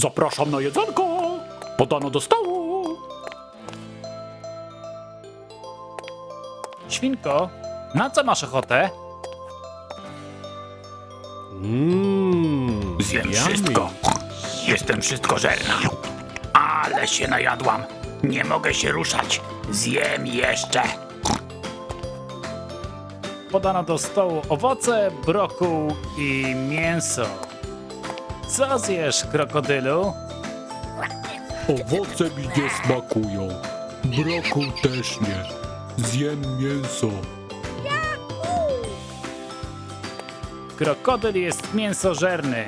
Zapraszam na jedzonko. Podano do stołu. Świnko, na co masz ochotę? Mmm. Zjem wszystko. Jestem wszystkożerna. Ale się najadłam. Nie mogę się ruszać. Zjem jeszcze. Podano do stołu owoce, brokuł i mięso. Co zjesz, krokodylu? Owoce mi nie smakują. Brokuł też nie. Zjem mięso. Krokodyl jest mięsożerny.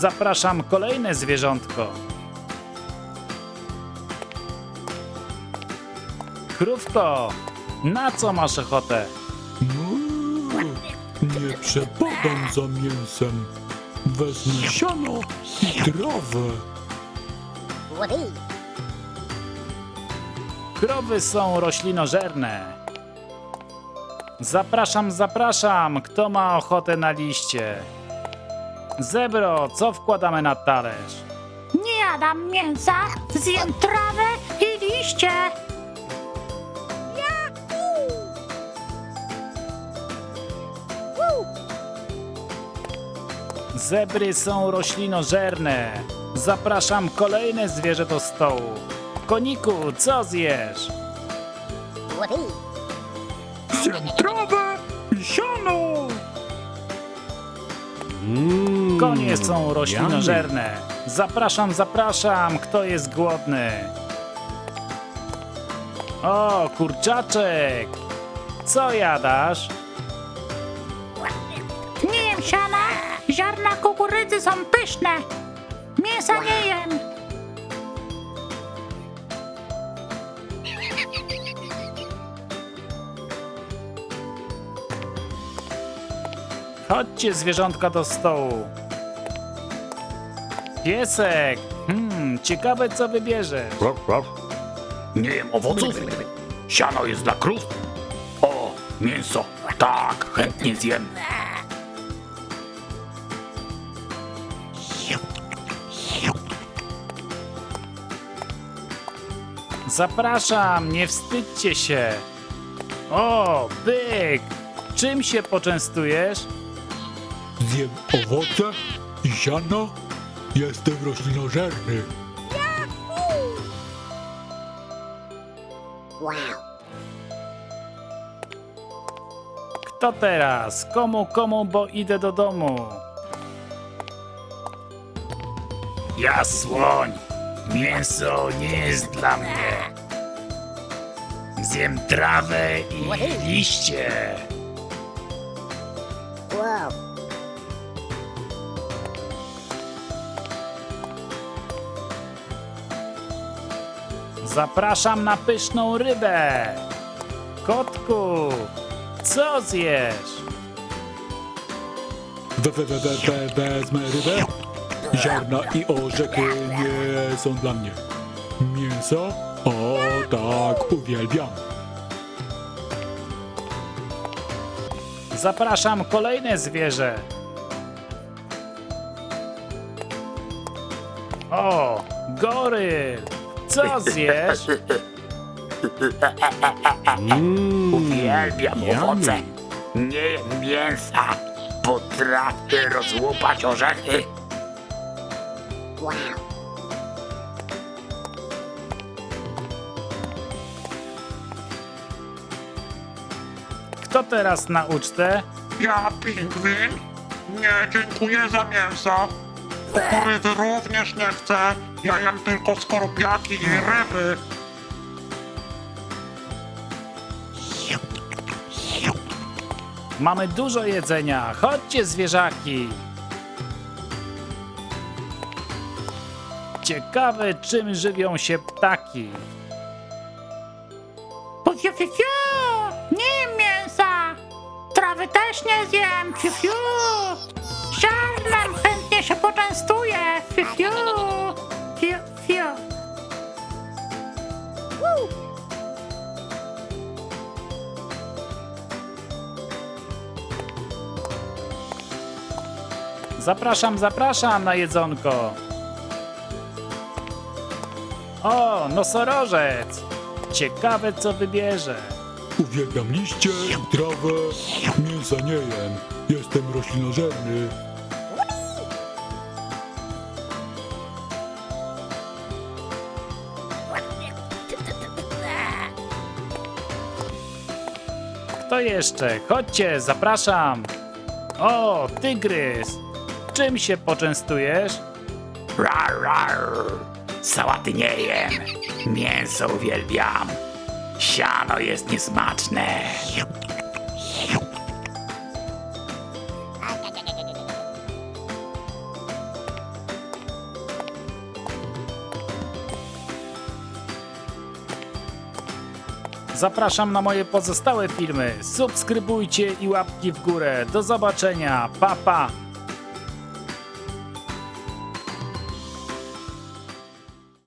Zapraszam kolejne zwierzątko. Krówko, na co masz ochotę? Mm, Nie przepadam za mięsem. Wezmę siano i trawę. Krowy są roślinożerne. Zapraszam, zapraszam. Kto ma ochotę na liście? Zebro, co wkładamy na talerz? Nie jadam mięsa, zjem trawę i liście. Zebry są roślinożerne. Zapraszam kolejne zwierzę do stołu. Koniku, co zjesz? Zjem trawę i siano. Mm, Konie są roślinożerne. Zapraszam, zapraszam. Kto jest głodny? O, kurczaczek. Co jadasz? Nie jem siana, ziarna kukurydzy są pyszne. Mięsa nie jem. Chodźcie, zwierzątka, do stołu. Piesek. Hmm, ciekawe, co wybierzesz. Nie jem owoców. Siano jest dla krów. O, mięso. Tak, chętnie zjem. Zapraszam, nie wstydźcie się. O, byk. Czym się poczęstujesz? Zjem owoce i siano. Jestem roślinożerny. Kto teraz? Komu, komu, bo idę do domu. Ja słoń. Mięso nie jest dla mnie. Zjem trawę i liście. Zapraszam na pyszną rybę. Kotku, co zjesz? We, we, we, we, we, wezmę rybę. Ziarna i orzechy nie są dla mnie. Mięso? O tak, uwielbiam. Zapraszam kolejne zwierzę. O, goryl. Co zjesz? Mm, Uwielbiam yummy. owoce. Nie jem mięsa. Potrafię rozłupać orzechy. Kto teraz na ucztę? Ja, pingwin? Nie, dziękuję za mięso. Kukurydzy również nie chcę. Ja jem tylko skorupiaki i ryby. Mamy dużo jedzenia. Chodźcie, zwierzaki. Ciekawe, czym żywią się ptaki. Fiu, fiu, fiu. Nie mięsa. Trawy też nie zjem. Fiu, fiu. Ziarnem chętnie się poczęstuję. Fiu, fiu. Fiu, fiu. Zapraszam, zapraszam na jedzonko. O, nosorożec! Ciekawe, co wybierze. Uwielbiam liście, trawę, mięsa nie jem. Jestem roślinożerny. Kto jeszcze? Chodźcie, zapraszam. O, tygrys! Czym się poczęstujesz? Rar, rar. Sałaty nie jem. Mięso uwielbiam. Siano jest niesmaczne. Zapraszam na moje pozostałe filmy. Subskrybujcie i łapki w górę. Do zobaczenia. Pa pa.